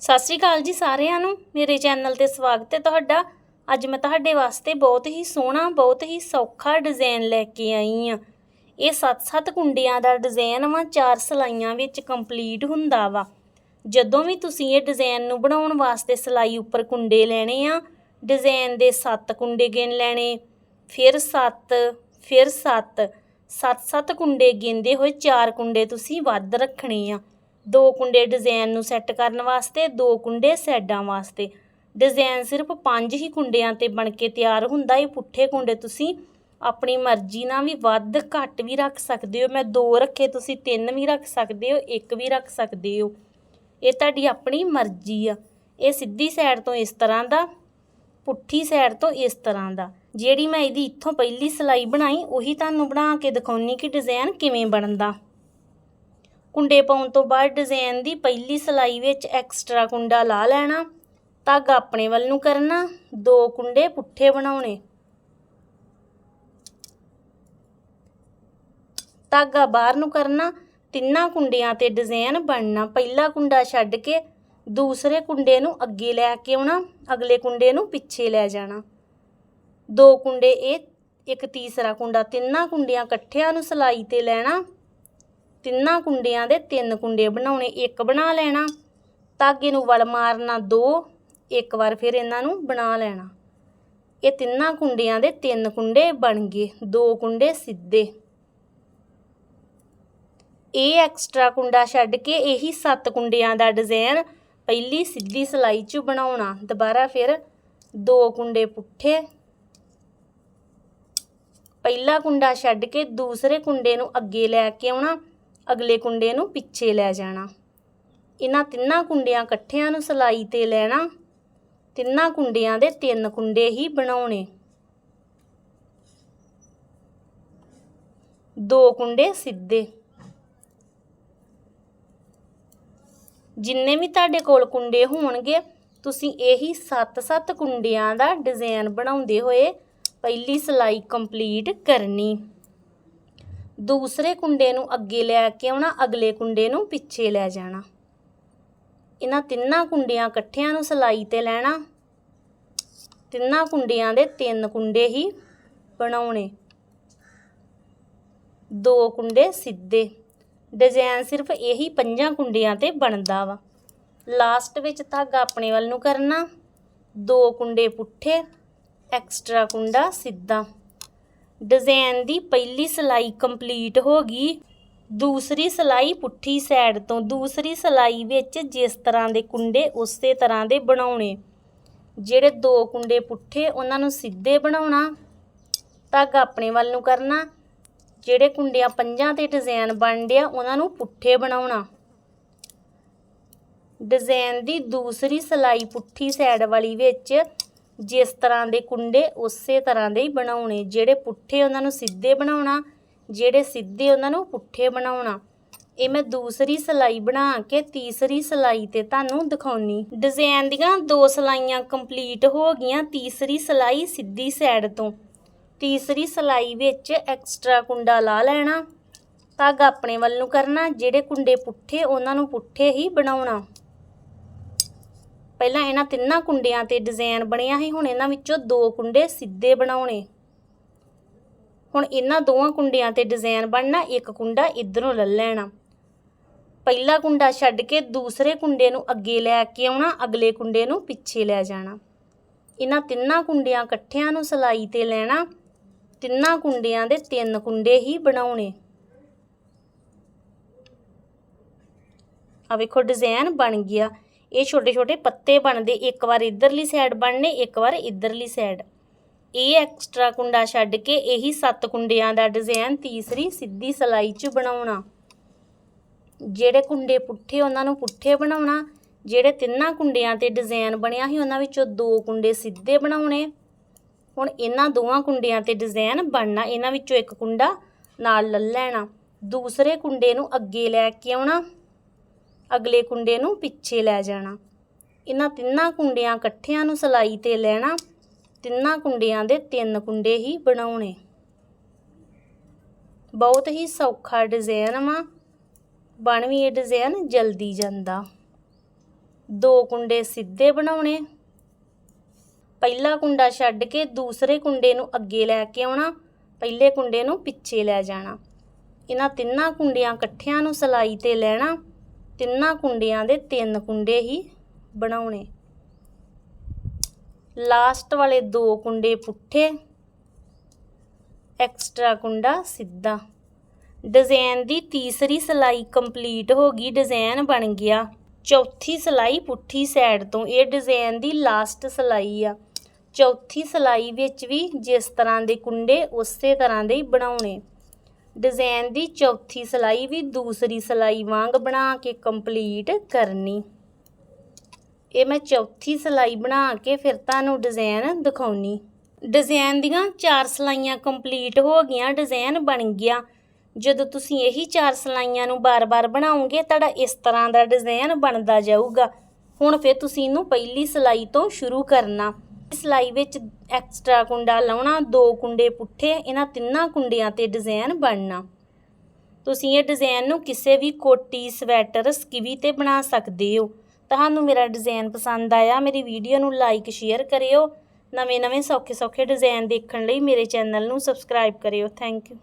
ਸਤਿ ਸ਼੍ਰੀ ਅਕਾਲ ਜੀ ਸਾਰਿਆਂ ਨੂੰ। ਮੇਰੇ ਚੈਨਲ ਤੇ ਸਵਾਗਤ ਹੈ ਤੁਹਾਡਾ। ਅੱਜ ਮੈਂ ਤੁਹਾਡੇ ਵਾਸਤੇ ਬਹੁਤ ਹੀ ਸੋਹਣਾ, ਬਹੁਤ ਹੀ ਸੌਖਾ ਡਿਜ਼ਾਈਨ ਲੈ ਕੇ ਆਈ ਆ ਇਹ 7-7 ਕੁੰਡਿਆਂ ਦਾ ਡਿਜ਼ਾਈਨ ਵਾ, ਚਾਰ ਸਲਾਈਆਂ ਵਿੱਚ ਕੰਪਲੀਟ ਹੁੰਦਾ ਵਾ। ਜਦੋਂ ਵੀ ਤੁਸੀਂ ਇਹ ਡਿਜ਼ਾਈਨ ਨੂੰ ਬਣਾਉਣ ਵਾਸਤੇ ਸਲਾਈ ਉੱਪਰ ਕੁੰਡੇ ਲੈਣੇ ਆ, ਡਿਜ਼ਾਈਨ ਦੇ 7 ਕੁੰਡੇ ਗਿਣ ਲੈਣੇ, ਫਿਰ 7 ਫਿਰ 7 7-7 ਕੁੰਡੇ ਗਿਣਦੇ ਹੋਏ ਚਾਰ ਕੁੰਡੇ ਤੁਸੀਂ ਵੱਧ ਰੱਖਣੇ ਆ। ਦੋ ਕੁੰਡੇ ਡਿਜ਼ਾਈਨ ਨੂੰ ਸੈੱਟ ਕਰਨ ਵਾਸਤੇ, ਦੋ ਕੁੰਡੇ ਸੈਡਾਂ ਵਾਸਤੇ। ਡਿਜ਼ਾਈਨ ਸਿਰਫ ਪੰਜ ਹੀ ਕੁੰਡਿਆਂ ਤੇ ਬਣ ਕੇ ਤਿਆਰ ਹੁੰਦਾ, ਇਹ ਪੁੱਠੇ ਕੁੰਡੇ ਤੁਸੀਂ ਆਪਣੀ ਮਰਜ਼ੀ ਨਾਲ ਵੀ ਵੱਧ ਘੱਟ ਵੀ ਰੱਖ ਸਕਦੇ ਹੋ। ਮੈਂ ਦੋ ਰੱਖੇ, ਤੁਸੀਂ ਤਿੰਨ ਵੀ ਰੱਖ ਸਕਦੇ ਹੋ, ਇੱਕ ਵੀ ਰੱਖ ਸਕਦੇ ਹੋ। ਇਹ ਤੁਹਾਡੀ ਆਪਣੀ ਮਰਜ਼ੀ ਆ। ਇਹ ਸਿੱਧੀ ਸਾਈਡ ਤੋਂ ਇਸ ਤਰ੍ਹਾਂ ਦਾ, ਪੁੱਠੀ ਸਾਈਡ ਤੋਂ ਇਸ ਤਰ੍ਹਾਂ ਦਾ। ਜਿਹੜੀ ਮੈਂ ਇਹਦੀ ਇੱਥੋਂ ਪਹਿਲੀ ਸਲਾਈ ਬਣਾਈ, ਉਹੀ ਤੁਹਾਨੂੰ ਬਣਾ ਕੇ ਦਿਖਾਉਣੀ ਕਿ ਡਿਜ਼ਾਈਨ ਕਿਵੇਂ ਬਣਦਾ। ਕੁੰਡੇ ਪਾਉਣ ਤੋਂ ਬਾਅਦ ਡਿਜ਼ਾਈਨ ਦੀ ਪਹਿਲੀ ਸਲਾਈ ਵਿੱਚ ਐਕਸਟਰਾ ਕੁੰਡਾ ਲਾ ਲੈਣਾ, ਧਾਗਾ ਆਪਣੇ ਵੱਲ ਨੂੰ ਕਰਨਾ, ਦੋ ਕੁੰਡੇ ਪੁੱਠੇ ਬਣਾਉਣੇ। ਧਾਗਾ ਬਾਹਰ ਨੂੰ ਕਰਨਾ, ਤਿੰਨਾਂ ਕੁੰਡਿਆਂ ਤੇ ਡਿਜ਼ਾਈਨ ਬਣਨਾ। ਪਹਿਲਾ ਕੁੰਡਾ ਛੱਡ ਕੇ ਦੂਸਰੇ ਕੁੰਡੇ ਨੂੰ ਅੱਗੇ ਲੈ ਕੇ ਆਉਣਾ, ਅਗਲੇ ਕੁੰਡੇ ਨੂੰ ਪਿੱਛੇ ਲੈ ਜਾਣਾ। ਦੋ ਕੁੰਡੇ ਇਹ ਇੱਕ ਤੀਸਰਾ ਕੁੰਡਾ ਤਿੰਨਾਂ ਕੁੰਡਿਆਂ ਇਕੱਠਿਆਂ ਨੂੰ ਸਲਾਈ ਤੇ ਲੈਣਾ। ਤਿੰਨਾਂ ਕੁੰਡਿਆਂ ਦੇ ਤਿੰਨ ਕੁੰਡੇ ਬਣਾਉਣੇ, ਇੱਕ ਬਣਾ ਲੈਣਾ। ਧਾਗੇ ਨੂੰ ਵਲ ਮਾਰਨਾ ਦੋ, ਇੱਕ ਵਾਰ ਫਿਰ ਇਹਨਾਂ ਨੂੰ ਬਣਾ ਲੈਣਾ। ਇਹ ਤਿੰਨਾਂ ਕੁੰਡਿਆਂ ਦੇ ਤਿੰਨ ਕੁੰਡੇ ਬਣ ਗਏ, ਦੋ ਕੁੰਡੇ ਸਿੱਧੇ। ਇਹ ਐਕਸਟਰਾ ਕੁੰਡਾ ਛੱਡ ਕੇ ਇਹੀ ਸੱਤ ਕੁੰਡਿਆਂ ਦਾ ਡਿਜ਼ਾਈਨ ਪਹਿਲੀ ਸਿੱਧੀ ਸਲਾਈ 'ਚ ਬਣਾਉਣਾ। ਦੁਬਾਰਾ ਫਿਰ ਦੋ ਕੁੰਡੇ ਪੁੱਠੇ। ਪਹਿਲਾ ਕੁੰਡਾ ਛੱਡ ਕੇ ਦੂਸਰੇ ਕੁੰਡੇ ਨੂੰ ਅੱਗੇ ਲੈ ਕੇ ਆਉਣਾ। ਅਗਲੇ ਕੁੰਡੇ ਨੂੰ ਪਿੱਛੇ ਲੈ ਜਾਣਾ। ਇਹਨਾਂ ਤਿੰਨਾਂ ਕੁੰਡਿਆਂ ਇਕੱਠਿਆਂ ਨੂੰ ਸਲਾਈ ਤੇ ਲੈਣਾ। ਤਿੰਨਾਂ ਕੁੰਡਿਆਂ ਦੇ ਤਿੰਨ ਕੁੰਡੇ ਹੀ ਬਣਾਉਣੇ। ਦੋ ਕੁੰਡੇ ਸਿੱਧੇ। ਜਿੰਨੇ ਵੀ ਤੁਹਾਡੇ ਕੋਲ ਕੁੰਡੇ ਹੋਣਗੇ, ਤੁਸੀਂ ਇਹੀ 7-7 ਕੁੰਡਿਆਂ ਦਾ ਡਿਜ਼ਾਈਨ ਬਣਾਉਂਦੇ ਹੋਏ ਪਹਿਲੀ ਸਲਾਈ ਕੰਪਲੀਟ ਕਰਨੀ। ਦੂਸਰੇ ਕੁੰਡੇ ਨੂੰ ਅੱਗੇ ਲੈ ਕੇ ਆਉਣਾ, ਅਗਲੇ ਕੁੰਡੇ ਨੂੰ ਪਿੱਛੇ ਲੈ ਜਾਣਾ। ਇਹਨਾਂ ਤਿੰਨਾਂ ਕੁੰਡਿਆਂ ਇਕੱਠਿਆਂ ਨੂੰ ਸਲਾਈ ਤੇ ਲੈਣਾ। ਤਿੰਨਾਂ ਕੁੰਡਿਆਂ ਦੇ ਤਿੰਨ ਕੁੰਡੇ ਹੀ ਬਣਾਉਣੇ। ਦੋ ਕੁੰਡੇ ਸਿੱਧੇ। ਡਿਜ਼ਾਈਨ ਸਿਰਫ ਇਹੀ ਪੰਜਾਂ ਕੁੰਡਿਆਂ ਤੇ ਬਣਦਾ ਵਾ। ਲਾਸਟ ਵਿੱਚ ਧਾਗਾ ਆਪਣੇ ਵੱਲ ਨੂੰ ਕਰਨਾ। ਦੋ ਕੁੰਡੇ ਪੁੱਠੇ, ਐਕਸਟਰਾ ਕੁੰਡਾ ਸਿੱਧਾ। ਡਿਜ਼ਾਈਨ ਦੀ ਪਹਿਲੀ ਸਲਾਈ ਕੰਪਲੀਟ ਹੋ ਗਈ। ਦੂਸਰੀ ਸਲਾਈ ਪੁੱਠੀ ਸਾਈਡ ਤੋਂ, ਦੂਸਰੀ ਸਲਾਈ ਵਿੱਚ ਜਿਸ ਤਰ੍ਹਾਂ ਦੇ ਕੁੰਡੇ ਉਸੇ ਤਰ੍ਹਾਂ ਦੇ ਬਣਾਉਣੇ। ਜਿਹੜੇ ਦੋ ਕੁੰਡੇ ਪੁੱਠੇ, ਉਹਨਾਂ ਨੂੰ ਸਿੱਧੇ ਬਣਾਉਣਾ, ਧਾਗਾ ਆਪਣੇ ਵੱਲ ਨੂੰ ਕਰਨਾ। ਜਿਹੜੇ ਕੁੰਡਿਆਂ ਪੰਜਾਂ ਤੇ ਡਿਜ਼ਾਈਨ ਬਣ ਡਿਆ, ਉਹਨਾਂ ਨੂੰ ਪੁੱਠੇ ਬਣਾਉਣਾ। ਡਿਜ਼ਾਈਨ ਦੀ ਦੂਸਰੀ ਸਲਾਈ ਪੁੱਠੀ ਸਾਈਡ ਵਾਲੀ ਵਿੱਚ ਜਿਸ ਤਰ੍ਹਾਂ ਦੇ ਕੁੰਡੇ ਉਸੇ ਤਰ੍ਹਾਂ ਦੇ ਹੀ ਬਣਾਉਣੇ, ਜਿਹੜੇ ਪੁੱਠੇ ਉਹਨਾਂ ਨੂੰ ਸਿੱਧੇ ਬਣਾਉਣਾ, ਜਿਹੜੇ ਸਿੱਧੇ ਉਹਨਾਂ ਨੂੰ ਪੁੱਠੇ ਬਣਾਉਣਾ। ਇਹ ਮੈਂ ਦੂਸਰੀ ਸਲਾਈ ਬਣਾ ਕੇ ਤੀਸਰੀ ਸਲਾਈ ਤੇ ਤੁਹਾਨੂੰ ਦਿਖਾਉਣੀ। ਡਿਜ਼ਾਈਨ ਦੀਆਂ ਦੋ ਸਲਾਈਆਂ ਕੰਪਲੀਟ ਹੋ ਗਈਆਂ ਤੀਸਰੀ ਸਲਾਈ ਸਿੱਧੀ ਸਾਈਡ ਤੋਂ। ਤੀਸਰੀ ਸਲਾਈ ਵਿੱਚ ਐਕਸਟਰਾ ਕੁੰਡਾ ਲਾ ਲੈਣਾ ਧਾਗਾ ਆਪਣੇ ਵੱਲ ਨੂੰ ਕਰਨਾ, ਜਿਹੜੇ ਕੁੰਡੇ ਪੁੱਠੇ ਉਹਨਾਂ ਨੂੰ ਪੁੱਠੇ ਹੀ ਬਣਾਉਣਾ। ਪਹਿਲਾਂ ਇਹਨਾਂ ਤਿੰਨਾਂ ਕੁੰਡਿਆਂ ਤੇ ਡਿਜ਼ਾਈਨ ਬਣਿਆ ਸੀ, ਹੁਣ ਇਹਨਾਂ ਵਿੱਚੋਂ ਦੋ ਕੁੰਡੇ ਸਿੱਧੇ ਬਣਾਉਣੇ। ਹੁਣ ਇਹਨਾਂ ਦੋਵਾਂ ਕੁੰਡਿਆਂ ਤੇ ਡਿਜ਼ਾਈਨ ਬਣਨਾ, ਇੱਕ ਕੁੰਡਾ ਇਧਰੋਂ ਲੈ ਲੈਣਾ। ਪਹਿਲਾ ਕੁੰਡਾ ਛੱਡ ਕੇ ਦੂਸਰੇ ਕੁੰਡੇ ਨੂੰ ਅੱਗੇ ਲੈ ਕੇ ਆਉਣਾ, ਅਗਲੇ ਕੁੰਡੇ ਨੂੰ ਪਿੱਛੇ ਲੈ ਜਾਣਾ। ਇਹਨਾਂ ਤਿੰਨਾਂ ਕੁੰਡਿਆਂ ਇਕੱਠਿਆਂ ਨੂੰ ਸਲਾਈ ਤੇ ਲੈਣਾ, ਤਿੰਨਾਂ ਕੁੰਡਿਆਂ ਦੇ ਤਿੰਨ ਕੁੰਡੇ ਹੀ ਬਣਾਉਣੇ। ਆ ਵੇਖੋ, ਡਿਜ਼ਾਈਨ ਬਣ ਗਿਆ। ਇਹ ਛੋਟੇ ਛੋਟੇ ਪੱਤੇ ਬਣਦੇ, ਇੱਕ ਵਾਰ ਇਧਰਲੀ ਸਾਈਡ ਬਣਨੇ, ਇੱਕ ਵਾਰ ਇਧਰਲੀ ਸਾਈਡ ਇਹ ਐਕਸਟਰਾ ਕੁੰਡਾ ਛੱਡ ਕੇ ਇਹੀ ਸੱਤ ਕੁੰਡਿਆਂ ਦਾ ਡਿਜ਼ਾਈਨ ਤੀਸਰੀ ਸਿੱਧੀ ਸਲਾਈ 'ਚ ਬਣਾਉਣਾ। ਜਿਹੜੇ ਕੁੰਡੇ ਪੁੱਠੇ, ਉਹਨਾਂ ਨੂੰ ਪੁੱਠੇ ਬਣਾਉਣਾ। ਜਿਹੜੇ ਤਿੰਨਾਂ ਕੁੰਡਿਆਂ ਤੇ ਡਿਜ਼ਾਈਨ ਬਣਿਆ ਸੀ, ਉਹਨਾਂ ਵਿੱਚੋਂ ਦੋ ਕੁੰਡੇ ਸਿੱਧੇ ਬਣਾਉਣੇ। ਹੁਣ ਇਹਨਾਂ ਦੋਵਾਂ ਕੁੰਡਿਆਂ ਤੇ ਡਿਜ਼ਾਈਨ ਬਣਨਾ, ਇਹਨਾਂ ਵਿੱਚੋਂ ਇੱਕ ਕੁੰਡਾ ਨਾਲ ਲੈ ਲੈਣਾ। ਦੂਸਰੇ ਕੁੰਡੇ ਨੂੰ ਅੱਗੇ ਲੈ ਕੇ ਆਉਣਾ। ਅਗਲੇ ਕੁੰਡੇ ਨੂੰ ਪਿੱਛੇ ਲੈ ਜਾਣਾ। ਇਹਨਾਂ ਤਿੰਨਾਂ ਕੁੰਡਿਆਂ ਇਕੱਠਿਆਂ ਨੂੰ ਸਲਾਈ ਤੇ ਲੈਣਾ। ਤਿੰਨਾਂ ਕੁੰਡਿਆਂ ਦੇ ਤਿੰਨ ਕੁੰਡੇ ਹੀ ਬਣਾਉਣੇ। ਬਹੁਤ ਹੀ ਸੌਖਾ ਡਿਜ਼ਾਈਨ ਵਾ। ਬਣ ਵੀ ਇਹ ਡਿਜ਼ਾਈਨ ਜਲਦੀ ਜਾਂਦਾ। ਦੋ ਕੁੰਡੇ ਸਿੱਧੇ ਬਣਾਉਣੇ। ਪਹਿਲਾ ਕੁੰਡਾ ਛੱਡ ਕੇ ਦੂਸਰੇ ਕੁੰਡੇ ਨੂੰ ਅੱਗੇ ਲੈ ਕੇ ਆਉਣਾ। ਪਹਿਲੇ ਕੁੰਡੇ ਨੂੰ ਪਿੱਛੇ ਲੈ ਜਾਣਾ। ਇਹਨਾਂ ਤਿੰਨਾਂ ਕੁੰਡਿਆਂ ਇਕੱਠਿਆਂ ਨੂੰ ਸਲਾਈ ਤੇ ਲੈਣਾ। ਤਿੰਨਾਂ ਕੁੰਡਿਆਂ ਦੇ ਤਿੰਨ ਕੁੰਡੇ ਹੀ ਬਣਾਉਣੇ। ਲਾਸਟ ਵਾਲੇ ਦੋ ਕੁੰਡੇ ਪੁੱਠੇ, ਐਕਸਟਰਾ ਕੁੰਡਾ ਸਿੱਧਾ। ਡਿਜ਼ਾਈਨ ਦੀ ਤੀਸਰੀ ਸਲਾਈ ਕੰਪਲੀਟ ਹੋ ਗਈ ਡਿਜ਼ਾਈਨ ਬਣ ਗਿਆ। ਚੌਥੀ ਸਲਾਈ ਪੁੱਠੀ ਸਾਈਡ ਤੋਂ, ਇਹ ਡਿਜ਼ਾਈਨ ਦੀ ਲਾਸਟ ਸਲਾਈ ਆ। ਚੌਥੀ ਸਲਾਈ ਵਿੱਚ ਵੀ ਜਿਸ ਤਰ੍ਹਾਂ ਦੇ ਕੁੰਡੇ, ਉਸੇ ਤਰ੍ਹਾਂ ਦੇ ਹੀ ਬਣਾਉਣੇ। ਡਿਜ਼ਾਈਨ ਦੀ ਚੌਥੀ ਸਲਾਈ ਵੀ ਦੂਸਰੀ ਸਲਾਈ ਵਾਂਗ ਬਣਾ ਕੇ ਕੰਪਲੀਟ ਕਰਨੀ। ਇਹ ਮੈਂ ਚੌਥੀ ਸਲਾਈ ਬਣਾ ਕੇ ਫਿਰ ਤੁਹਾਨੂੰ ਡਿਜ਼ਾਈਨ ਦਿਖਾਉਣੀ। ਡਿਜ਼ਾਈਨ ਦੀਆਂ ਚਾਰ ਸਲਾਈਆਂ ਕੰਪਲੀਟ ਹੋ ਗਈਆਂ, ਡਿਜ਼ਾਈਨ ਬਣ ਗਿਆ। ਜਦੋਂ ਤੁਸੀਂ ਇਹੀ ਚਾਰ ਸਲਾਈਆਂ ਨੂੰ ਬਾਰ-ਬਾਰ ਬਣਾਉਂਗੇ ਤੁਹਾਡਾ ਇਸ ਤਰ੍ਹਾਂ ਦਾ ਡਿਜ਼ਾਈਨ ਬਣਦਾ ਜਾਊਗਾ। ਹੁਣ ਫਿਰ ਤੁਸੀਂ ਇਹਨੂੰ ਪਹਿਲੀ ਸਲਾਈ ਤੋਂ ਸ਼ੁਰੂ ਕਰਨਾ। ਸਿਲਾਈ ਵਿੱਚ ਐਕਸਟਰਾ ਕੁੰਡਾ ਲਾਉਣਾ, ਦੋ ਕੁੰਡੇ ਪੁੱਠੇ, ਇਹਨਾਂ ਤਿੰਨਾਂ ਕੁੰਡਿਆਂ ਤੇ ਡਿਜ਼ਾਈਨ ਬਣਨਾ। ਤੁਸੀਂ ਇਹ ਡਿਜ਼ਾਈਨ ਨੂੰ ਕਿਸੇ ਵੀ ਕੋਟੀ, ਸਵੈਟਰ, ਸਕਿਵੀ ਤੇ ਬਣਾ ਸਕਦੇ ਹੋ। ਤੁਹਾਨੂੰ ਮੇਰਾ ਡਿਜ਼ਾਈਨ ਪਸੰਦ ਆਇਆ, ਮੇਰੀ ਵੀਡੀਓ ਨੂੰ ਲਾਈਕ, ਸ਼ੇਅਰ ਕਰਿਓ। ਨਵੇਂ ਨਵੇਂ ਸੌਖੇ ਸੌਖੇ ਡਿਜ਼ਾਈਨ ਦੇਖਣ ਲਈ ਮੇਰੇ ਚੈਨਲ ਨੂੰ ਸਬਸਕ੍ਰਾਈਬ ਕਰਿਓ। Thank you.